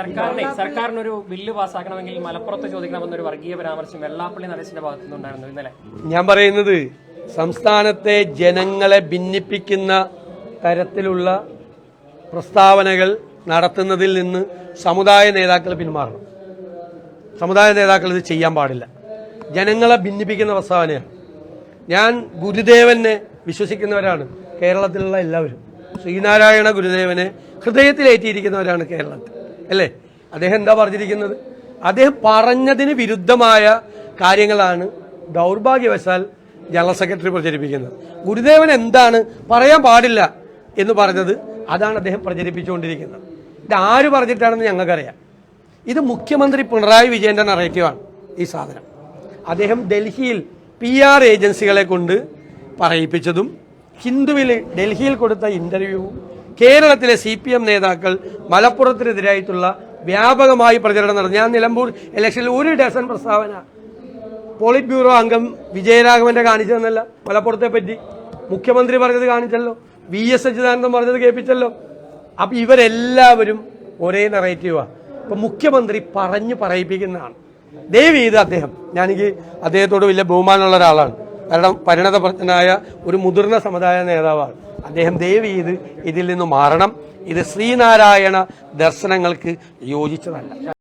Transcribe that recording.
സർക്കാരിനെ സർക്കാരിനൊരു ബില്ല് പാസ്സാക്കണമെങ്കിൽ മലപ്പുറത്ത് ചോദിക്കണമെന്നൊരു വർഗീയ പരാമർശം വെള്ളാപ്പള്ളി നടേശന്റെ ഭാഗത്തു നിന്നുണ്ടായിരുന്നു ഇന്നലെ. ഞാൻ പറയുന്നത് സംസ്ഥാനത്തെ ജനങ്ങളെ ഭിന്നിപ്പിക്കുന്ന തരത്തിലുള്ള പ്രസ്താവനകൾ നടത്തുന്നതിൽ നിന്ന് സമുദായ നേതാക്കൾ പിന്മാറണം. സമുദായ നേതാക്കൾ ഇത് ചെയ്യാൻ പാടില്ല. ജനങ്ങളെ ഭിന്നിപ്പിക്കുന്ന പ്രസ്താവനയാണ്. ഞാൻ ഗുരുദേവനെ വിശ്വസിക്കുന്നവരാണ് കേരളത്തിലുള്ള എല്ലാവരും. ശ്രീനാരായണ ഗുരുദേവനെ ഹൃദയത്തിലേറ്റിയിരിക്കുന്നവരാണ് കേരളത്തിൽ. അല്ലേ? അദ്ദേഹം എന്താ പറഞ്ഞിരിക്കുന്നത്? അദ്ദേഹം പറഞ്ഞതിന് വിരുദ്ധമായ കാര്യങ്ങളാണ് ദൗർഭാഗ്യവശാൽ ജനറൽ സെക്രട്ടറി പ്രചരിപ്പിക്കുന്നത്. ഗുരുദേവൻ എന്താണ് പറയാൻ പാടില്ല എന്ന് പറഞ്ഞത് അതാണ് അദ്ദേഹം പ്രചരിപ്പിച്ചുകൊണ്ടിരിക്കുന്നത്. ഇത് ആര് പറഞ്ഞിട്ടാണെന്ന് ഞങ്ങൾക്കറിയാം. ഇത് മുഖ്യമന്ത്രി പിണറായി വിജയന്റെ നറേറ്റീവാണ് ഈ സാധനം. അദ്ദേഹം ഡൽഹിയിൽ പി ആർ ഏജൻസികളെ കൊണ്ട് പറയിപ്പിച്ചതും ഹിന്ദുവിൽ ഡൽഹിയിൽ കൊടുത്ത ഇന്റർവ്യൂവും കേരളത്തിലെ സി പി എം നേതാക്കൾ മലപ്പുറത്തിനെതിരായിട്ടുള്ള വ്യാപകമായി പ്രചരണം നടന്നു ഞാൻ നിലമ്പൂർ ഇലക്ഷനിൽ ഒരു ഡസൻ പ്രസ്താവന പോളിറ്റ് ബ്യൂറോ അംഗം വിജയരാഘവന്റെ കാണിച്ചതെന്നല്ല. മലപ്പുറത്തെ പറ്റി മുഖ്യമന്ത്രി പറഞ്ഞത് കാണിച്ചല്ലോ വി എസ് അച്യുതാനന്ദൻ പറഞ്ഞത് കേൾപ്പിച്ചല്ലോ. അപ്പൊ ഇവരെല്ലാവരും ഒരേ നെറേറ്റീവാണ് ഇപ്പൊ മുഖ്യമന്ത്രി പറഞ്ഞു പറയിപ്പിക്കുന്നതാണ്. ദയവ് ചെയ്ത് അദ്ദേഹം ഞാനെനിക്ക് അദ്ദേഹത്തോട് വലിയ ബഹുമാനമുള്ള ഒരാളാണ്. കാരണം പരിണതപ്രജ്ഞനായ ഒരു മുതിർന്ന സമുദായ നേതാവാണ്. അദ്ദേഹം ദയവ് ചെയ്ത് ഇതിൽ നിന്ന് മാറണം. ഇത് ശ്രീനാരായണ ദർശനങ്ങൾക്ക് യോജിച്ചതല്ല.